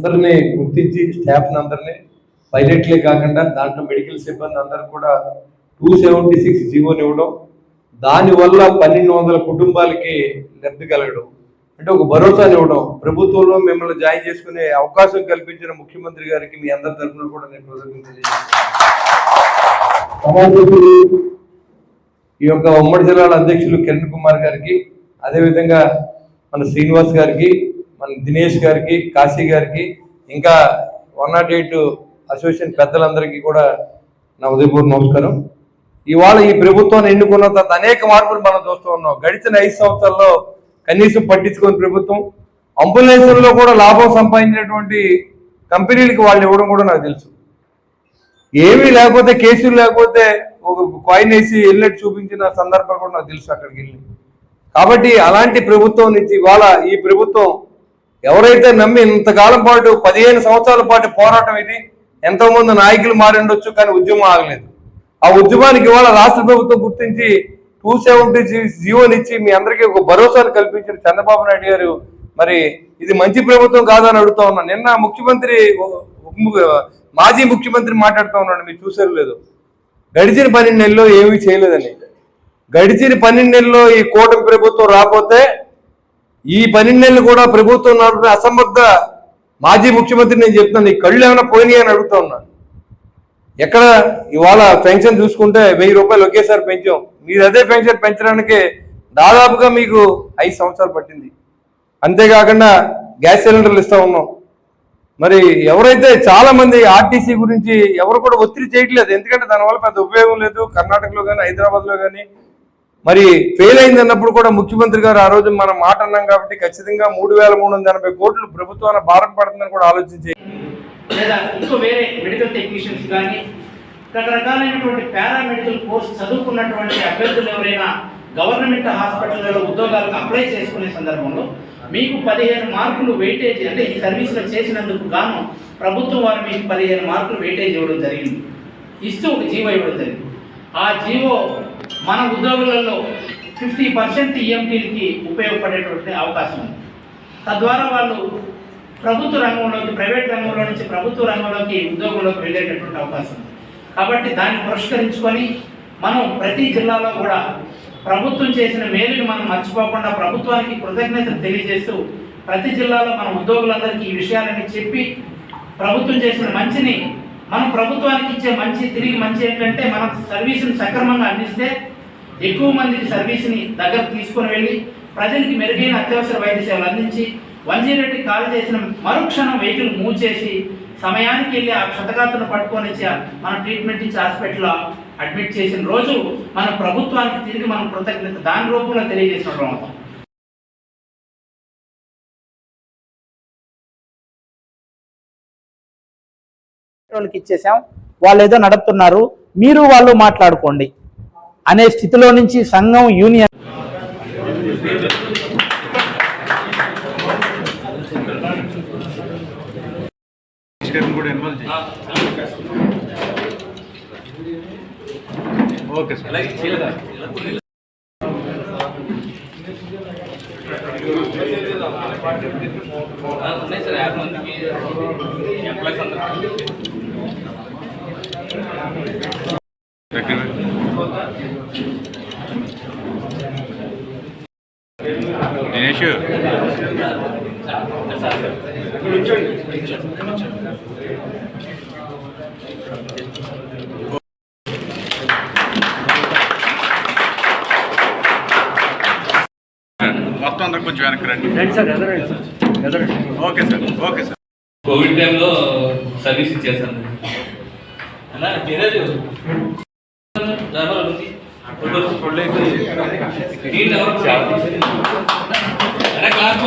అందరినీ గుర్తించి స్టాఫ్ని అందరినీ పైలట్లే కాకుండా దాంట్లో మెడికల్ సిబ్బంది అందరూ కూడా టూ సెవెంటీ సిక్స్ జీవోని ఇవ్వడం దానివల్ల పన్నెండు వందల కుటుంబాలకి లబ్ధి కలగడం అంటే ఒక భరోసాని ఇవ్వడం ప్రభుత్వంలో మిమ్మల్ని జాయిన్ చేసుకునే అవకాశం కల్పించిన ముఖ్యమంత్రి గారికి మీ అందరి తరఫున కూడా నేను కృతజ్ఞతలు ఈ యొక్క ఉమ్మడి జిల్లాల అధ్యక్షులు కిరణ్ కుమార్ గారికి అదేవిధంగా మన శ్రీనివాస్ గారికి మన దినేష్ గారికి కాశీ గారికి ఇంకా వన్ నాట్ ఎయిట్ అసోసియేషన్ పెద్దలందరికీ కూడా నా ఉదయపూర్వ నమస్కారం. ఇవాళ ఈ ప్రభుత్వాన్ని ఎన్నుకున్న తర్వాత అనేక మార్పులు మనం చూస్తూ ఉన్నాం. గడిచిన ఐదు సంవత్సరాల్లో కనీసం పట్టించుకొని ప్రభుత్వం అంబులెన్స్లో కూడా లాభం సంపాదించినటువంటి కంపెనీలకి వాళ్ళు ఇవ్వడం కూడా నాకు తెలుసు. ఏమీ లేకపోతే కేసులు లేకపోతే ఒక కాయిన్ వేసి వెళ్ళినట్టు చూపించిన సందర్భం కూడా నాకు తెలుసు అక్కడికి వెళ్ళి. కాబట్టి అలాంటి ప్రభుత్వం నుంచి ఇవాళ ఈ ప్రభుత్వం ఎవరైతే నమ్మి ఇంతకాలం పాటు పదిహేను సంవత్సరాల పాటు పోరాటం ఇది ఎంతో మంది నాయకులు మారి ఉండొచ్చు కానీ ఉద్యమం ఆగలేదు. ఆ ఉద్యమానికి ఇవాళ రాష్ట్ర ప్రభుత్వం గుర్తించి టూ సెవెంటీ జీవోనిచ్చి మీ అందరికీ ఒక భరోసాను కల్పించిన చంద్రబాబు నాయుడు గారు. మరి ఇది మంచి ప్రభుత్వం కాదని అడుగుతా ఉన్నా. నిన్న ముఖ్యమంత్రి మాజీ ముఖ్యమంత్రి మాట్లాడుతూ ఉన్నాడు మీరు చూసారు లేదు. గడిచిన పన్నెండు నెలల్లో ఏమీ చేయలేదని. గడిచిన పన్నెండు నెలల్లో ఈ కూటమి ప్రభుత్వం రాకపోతే ఈ పన్నెండు నెలలు కూడా ప్రభుత్వం నడుపుతున్న అసమర్థ మాజీ ముఖ్యమంత్రి నేను చెప్తున్నాను ఈ కళ్ళు ఏమైనా పోయినాయి అని అడుగుతా ఉన్నాను ఎక్కడ ఇవాళ పెన్షన్ చూసుకుంటే వెయ్యి రూపాయలు ఒకేసారి పెంచాం. మీరు అదే పెన్షన్ పెంచడానికి దాదాపుగా మీకు ఐదు సంవత్సరాలు పట్టింది. అంతేకాకుండా గ్యాస్ సిలిండర్లు ఇస్తా ఉన్నాం. మరి ఎవరైతే చాలా మంది ఆర్టీసీ గురించి ఎవరు కూడా ఒత్తిడి చేయట్లేదు. ఎందుకంటే దానివల్ల పెద్ద ఉపయోగం లేదు. కర్ణాటకలో కానీ హైదరాబాద్లో కానీ మరి ఫెయిల్ అయింది అన్నప్పుడు కూడా ముఖ్యమంత్రి గారు ఆ రోజు మనం మాట అన్నాం కాబట్టి ఖచ్చితంగా మూడు వేల మూడు వందల ఎనభై కోట్లు ప్రభుత్వాన్ని భారం పడుతుందని కూడా ఆలోచించే లేదా ఇంకో వేరే మెడికల్ టెక్నీషియన్స్ కానీ రకరకాలైనటువంటి పారామెడికల్ కోర్స్ చదువుకున్నటువంటి అభ్యర్థులు ఎవరైనా గవర్నమెంట్ హాస్పిటల్లో ఉద్యోగాలకు అప్లై చేసుకునే సందర్భంలో మీకు పదిహేను మార్కులు వెయిటేజ్ అంటే ఈ సర్వీస్లో చేసినందుకు గాను ప్రభుత్వం వారు మీకు పదిహేను మార్కులు వెయిటేజ్ ఇవ్వడం జరిగింది. ఇస్తూ ఒక జీవో ఇవ్వడం జరిగింది. ఆ జీవో మన ఉద్యోగులలో ఫిఫ్టీ పర్సెంట్ ఈఎంటీలకి ఉపయోగపడేటువంటి అవకాశం ఉంది. తద్వారా వాళ్ళు ప్రభుత్వ రంగంలోకి ప్రైవేట్ రంగంలో నుంచి ప్రభుత్వ రంగంలోకి ఉద్యోగంలోకి వెళ్ళేటటువంటి అవకాశం ఉంది. కాబట్టి దాన్ని పురస్కరించుకొని మనం ప్రతి జిల్లాలో కూడా ప్రభుత్వం చేసిన మేలుని మనం మర్చిపోకుండా ప్రభుత్వానికి కృతజ్ఞతలు తెలియజేస్తూ ప్రతి జిల్లాలో మన ఉద్యోగులందరికీ ఈ విషయాలని చెప్పి ప్రభుత్వం చేసిన మంచిని మనం ప్రభుత్వానికి ఇచ్చే మంచి తిరిగి మంచి ఏంటంటే మన సర్వీసుని సక్రమంగా అందిస్తే ఎక్కువ మందికి సర్వీస్ని దగ్గర తీసుకొని వెళ్ళి ప్రజలకి మెరుగైన అత్యవసర వైద్య సేవలు అందించి వన్ జీరో కాల్ చేసిన మరుక్షణం వెహికల్ మూవ్ చేసి సమయానికి వెళ్ళి ఆ క్షతగాత్రను పట్టుకొని ఆ మన ట్రీట్మెంట్ ఇచ్చి హాస్పిటల్లో అడ్మిట్ చేసిన రోజు మన ప్రభుత్వానికి తిరిగి మనం కృతజ్ఞత దాని రూపంలో తెలియజేసిన అవుతాం. వాళ్ళకి ఇచ్చేసాం వాళ్ళు ఏదో నడుపుతున్నారు. మీరు వాళ్ళు మాట్లాడుకోండి. అనే స్థితిలో నుంచి సంఘం యూనియన్ ఓకే సార్. ఉన్నాయి సార్ యాభై మందికి. ఎంప్లాయీస్ అందరూ దగ్గర దినేష్. మొత్తం అందరు కొంచెం వెనక్కి రండి. Okay sir okay sir. Covid టైంలో సర్వీస్ ఇచ్చేసాను తినదు క్లాస్